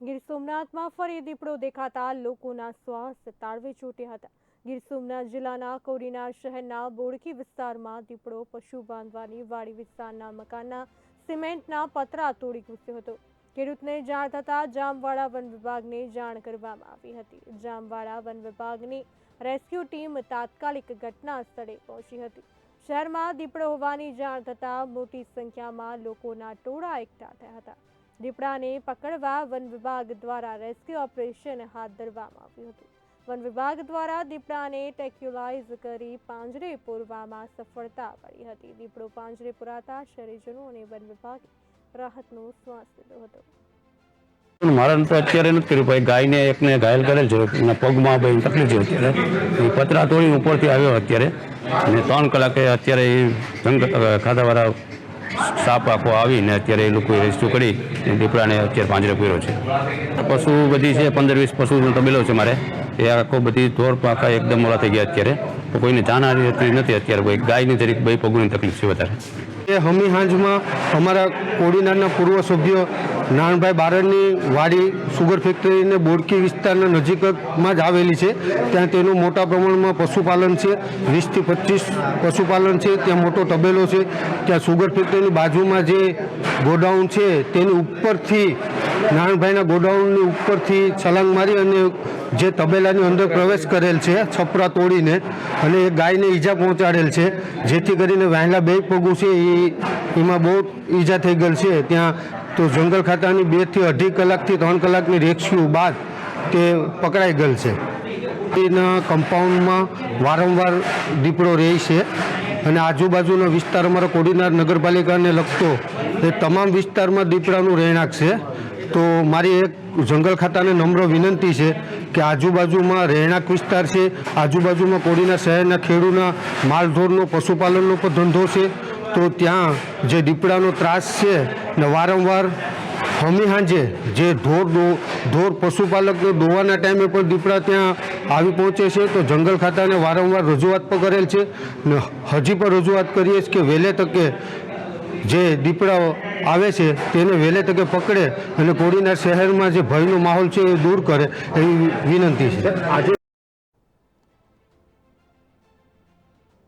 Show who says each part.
Speaker 1: ગીર સોમનાથમાં ફરી દીપડો દેખાતા લોકોના શ્વાસ તાળવે ચોટ્યા હતા. ગીર સોમનાથ જિલ્લાના કોડીનાર શહેરના બોડકી વિસ્તારમાં દીપડો પશુ બાંધવાની વાડી વિસ્તારના મકાનના સિમેન્ટના પતરા તોડી ઘૂસ્યો હતો. ખેડૂતને જાણ થતાં જામવાડા વન વિભાગને જાણ કરવામાં આવી હતી. જામવાડા વન વિભાગની રેસ્ક્યુ ટીમ તાત્કાલિક ઘટના સ્થળે પહોંચી હતી. શહેરમાં દીપડો હોવાની જાણ થતાં મોટી સંખ્યામાં લોકોના ટોળા એકઠા થયા હતા. દીપડાને પકડવા વન વિભાગ દ્વારા રેસ્ક્યુ ઓપરેશન હાથ ધરવામાં આવ્યું હતું. વન વિભાગ દ્વારા દીપડાને ટેક્યુલાઇઝ કરી પાંજરે પૂરવામાં સફળતા મળી હતી. દીપડો પાંજરે પુરાતા શહેરીજનો અને વન વિભાગે રાહતનો શ્વાસ લીધો હતો.
Speaker 2: મારણ તો અત્યારે નથી કર્યું. ભાઈ ગાયને એકને ઘાયલ કરેલ છે. એના પગમાં ભાઈ તકલીફ છે અત્યારે. પતરા તોડી ઉપરથી આવ્યો અત્યારે. અને ત્રણ કલાકે અત્યારે એ ખાધાવાળા સાપ આખો આવીને અત્યારે એ લોકોએ રેસ્ક્યુ કરી દીપડાને અત્યારે પાંજરે પૂર્યો છે. પશુ બધી છે, પંદર વીસ પશુનો તબેલો છે મારે. એ આખો બધી ધોર પાકા એકદમ મોડા થઈ ગયા અત્યારે. તો કોઈને જાનહાની રહેતી નથી અત્યારે, કોઈ ગાયની તરીકે ભાઈ પગુની તકલીફ છે વધારે.
Speaker 3: એ હમી હાંજમાં અમારા કોડીનારના પૂર્વ સભ્ય નારણભાઈ બારડની વાડી સુગર ફેક્ટરીને બોડકી વિસ્તારના નજીકમાં જ આવેલી છે. ત્યાં તેનું મોટા પ્રમાણમાં પશુપાલન છે. વીસથી પચીસ પશુપાલન છે. ત્યાં મોટો તબેલો છે. ત્યાં સુગર ફેક્ટરીની બાજુમાં જે ગોડાઉન છે તેની ઉપરથી નારણભાઈના ગોડાઉનની ઉપરથી છલાંગ મારી અને જે તબેલાની અંદર પ્રવેશ કરેલ છે, છપરા તોડીને અને એ ગાયને ઈજા પહોંચાડેલ છે. જેથી કરીને વહેલા બે પગું છે એ, એમાં બહુ ઈજા થઈ ગયેલ છે. ત્યાં તો જંગલ ખાતાની બેથી અઢી કલાકથી ત્રણ કલાકની રેસ્ક્યુ બાદ તે પકડાઈ ગયેલ છે. તેના કમ્પાઉન્ડમાં વારંવાર દીપડો રહે છે અને આજુબાજુનો વિસ્તાર અમારો કોડીનાર નગરપાલિકાને લગતો એ તમામ વિસ્તારમાં દીપડાનું રહેણાંક છે. તો મારી એક જંગલ ખાતાને નમ્ર વિનંતી છે કે આજુબાજુમાં રહેણાંક વિસ્તાર છે, આજુબાજુમાં કોડીનાર શહેરના ખેડૂના માલઢોરનો પશુપાલનનો પણ ધંધો છે તો ત્યાં જે દીપડાનો ત્રાસ છે ને વારંવાર હમી હાંજે જે ઢોર દો- ઢોર પશુપાલકને દોવાના ટાઈમે પણ દીપડા ત્યાં આવી પહોંચે છે, તો જંગલ ખાતાને વારંવાર રજૂઆત પણ કરેલ છે ને હજી પણ રજૂઆત કરીએ છીએ કે વહેલે તકે જે દીપડાઓ આવે છે તેને વહેલે તકે પકડે અને કોડીનાર શહેરમાં જે ભયનો માહોલ છે એ દૂર કરે એવી વિનંતી છે. આજે